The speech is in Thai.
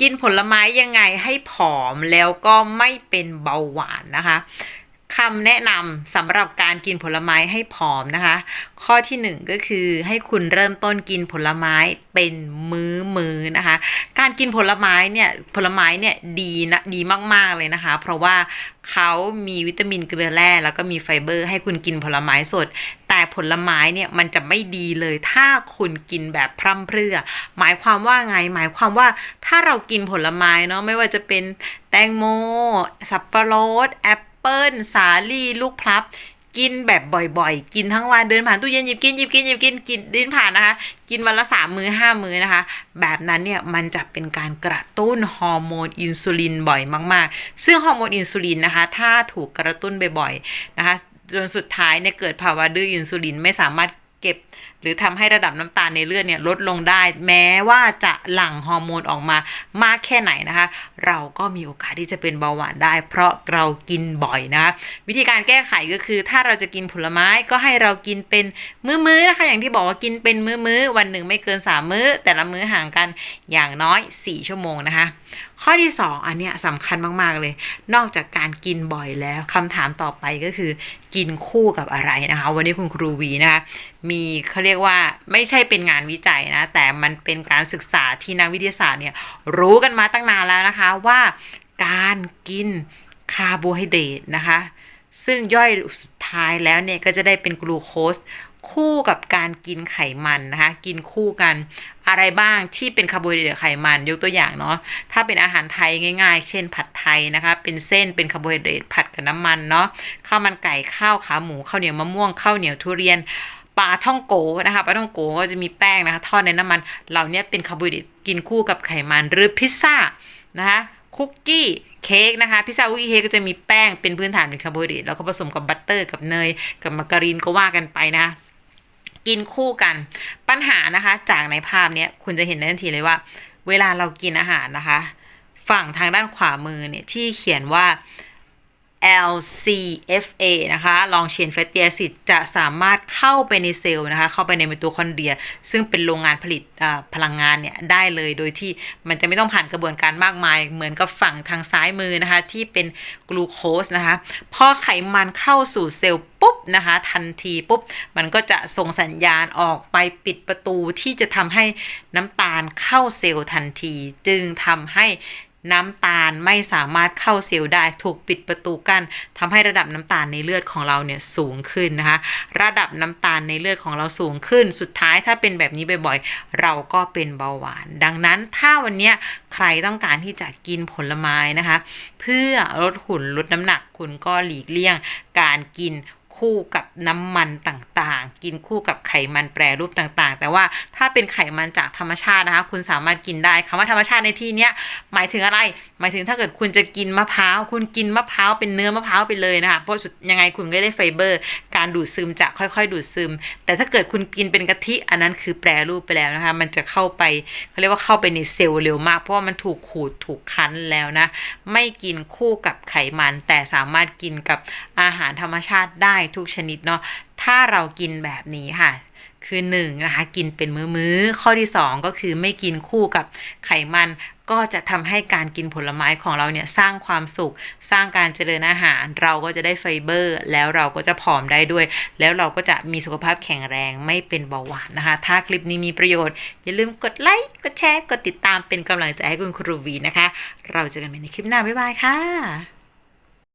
กินผลไม้ยังไงให้ผอมแล้วก็ไม่เป็นเบาหวานนะคะ คำแนะนำสำหรับการกินผลไม้ให้ผอมนะคะ ข้อที่หนึ่งก็คือให้คุณเริ่มต้นกินผลไม้เป็นมื้อมือนะคะ การกินผลไม้เนี่ยผลไม้เนี่ยดีนะดีมาก ๆ เลยนะคะ เพราะว่าเขามีวิตามินเกลือแร่แล้วก็มีไฟเบอร์ ให้คุณกินผลไม้สด แต่ผลไม้เนี่ยมันจะไม่ดีเลย ถ้าคุณกินแบบพร่ำเพรื่อ หมายความว่าไง หมายความว่าถ้าเรากินผลไม้เนาะไม่ว่าจะเป็นแตงโม สับปะรดแอป เปิ้ลสาลี่ลูกพลับ กินแบบบ่อยๆ กินทั้งวันเดินผ่านตู้เย็นหยิบกินหยิบกินหยิบกินกินดินผ่านนะคะ กินวันละสามมื้อห้ามื้อนะคะ แบบนั้นเนี่ยมันจะเป็นการกระตุ้นฮอร์โมนอินซูลินบ่อยมากๆ ซึ่งฮอร์โมนอินซูลินนะคะ ถ้าถูกกระตุ้นบ่อยๆนะคะจนสุดท้ายเนี่ยเกิดภาวะดื้ออินซูลินไม่สามารถ เก็บ หรือทำให้ระดับน้ำตาลในเลือดเนี่ยลดลงได้ แม้ว่าจะหลั่งฮอร์โมนออกมามากแค่ไหนนะคะ เราก็มีโอกาสที่จะเป็นเบาหวานได้ เพราะเรากินบ่อยนะคะวิธีการแก้ไขก็คือ ถ้าเราจะกินผลไม้ก็ให้เรากินเป็นมื้อๆนะคะ อย่างที่บอกว่ากินเป็นมื้อๆวันหนึ่งไม่เกิน3มื้อ แต่ละมื้อห่างกันอย่างน้อย 4 ชั่วโมงนะคะข้อที่ 2 อันเนี้ยสำคัญมาก ๆ เลย นอกจากการกินบ่อยแล้วคำถามต่อไปก็คือ กินคู่กับอะไรนะคะ วันนี้คุณครูวีนะคะมีเขาเรียกว่าไม่ใช่เป็นงานวิจัยนะ แต่มันเป็นการศึกษาที่นักวิทยาศาสตร์เนี่ยรู้กันมาตั้งนานแล้วนะคะว่าการกินคาร์โบไฮเดรตนะคะ ซึ่งย่อยสุดท้ายแล้วเนี่ยก็จะได้เป็นกลูโคส คู่กับการกินไขมันนะคะ กินคู่กันอะไรบ้างที่เป็นคาร์โบไฮเดรตไขมันยกตัวอย่างเนาะถ้าเป็นอาหารไทยง่าย ๆ เช่นผัดไทยนะคะ เป็นเส้นเป็นคาร์โบไฮเดรตผัดกับน้ำมันเนาะข้าวมันไก่ข้าวขาหมูข้าวเหนียวมะม่วงข้าวเหนียวทุเรียนปลาท่องโกนะคะปลาท่องโกก็จะมีแป้งนะคะทอดในน้ำมันเหล่านี้เป็นคาร์โบไฮเดรตกินคู่กับไขมันหรือพิซซ่านะคะคุกกี้เค้กนะคะพิซซ่าคุกกี้เค้กก็จะมีแป้งเป็นพื้นฐานเป็นคาร์โบไฮเดรตแล้วก็ผสมกับบัตเตอร์กับเนยกับมาการีนก็ว่ากันไปนะ กินคู่กัน ปัญหานะคะ จากในภาพเนี้ยคุณจะเห็นได้ทันทีเลยว่า เวลาเรากินอาหารนะคะ ฝั่งทางด้านขวามือเนี่ยที่เขียนว่า LCFA นะคะ ลองเชนแฟตติแอซิดจะสามารถเข้าไปในเซลล์นะคะ เข้าไปในมิโตคอนเดรีย ซึ่งเป็นโรงงานผลิตพลังงานเนี่ยได้เลย โดยที่มันจะไม่ต้องผ่านกระบวนการมากมาย เหมือนกับฝั่งทางซ้ายมือนะคะ ที่เป็นกลูโคสนะคะ พอไขมันเข้าสู่เซลล์ปุ๊บนะคะ ทันทีปุ๊บ มันก็จะส่งสัญญาณออกไปปิดประตูที่จะทำให้น้ำตาลเข้าเซลล์ทันที จึงทำให้ น้ำตาลไม่สามารถเข้าเซลล์ได้ถูกปิดประตูกั้นทำให้ระดับน้ำตาลในเลือดของเราเนี่ยสูงขึ้นนะคะ ระดับน้ำตาลในเลือดของเราสูงขึ้น สุดท้ายถ้าเป็นแบบนี้บ่อยๆ เราก็เป็นเบาหวาน ดังนั้นถ้าวันนี้ใครต้องการที่จะกินผลไม้นะคะ เพื่อลดหุ่นลดน้ำหนักคุณก็หลีกเลี่ยงการกิน คู่กับน้ำมันต่างๆ กินคู่กับไขมันแปรรูปต่างๆ แต่ว่าถ้าเป็นไขมันจากธรรมชาตินะคะ คุณสามารถกินได้คำว่าธรรมชาติในที่เนี้ยหมายถึงอะไร หมายถึงถ้าเกิดคุณจะกินมะพร้าว คุณกินมะพร้าวเป็นเนื้อมะพร้าวไปเลยนะคะ เพราะสุดยังไงคุณก็ได้ไฟเบอร์ การดูดซึมจะค่อยๆ ดูดซึม แต่ถ้าเกิดคุณกินเป็นกะทิอันนั้นคือแปรรูปไปแล้วนะคะ มันจะเข้าไปเขาเรียกว่าเข้าไปในเซลล์เร็วมาก เพราะว่ามันถูกขูดถูกคั้นแล้วนะ ไม่กินคู่กับไขมัน แต่สามารถกินกับอาหารธรรมชาติได้ทุกชนิดเนาะถ้าเรากินแบบนี้ค่ะ คือ1นงนะคะกินเป็นมื้อๆข้อที่ 2 ก็คือไม่กินคู่กับไขมันก็จะทำให้การกินผลไม้ของเราเนี่ยสร้างความสุข สร้างการเจริญอาหาร เราก็จะได้ไฟเบอร์ แล้วเราก็จะผอมได้ด้วย แล้วเราก็จะมีสุขภาพแข็งแรงไม่เป็นเบาหวานนะคะ ถ้าคลิปนี้มีประโยชน์ อย่าลืมกดไลค์กดแชร์กดติดตามเป็นกำลังใจให้คุณครูวีนะคะ เราเจอกันใหม่ในคลิปหน้าบ๊ายบายค่ะ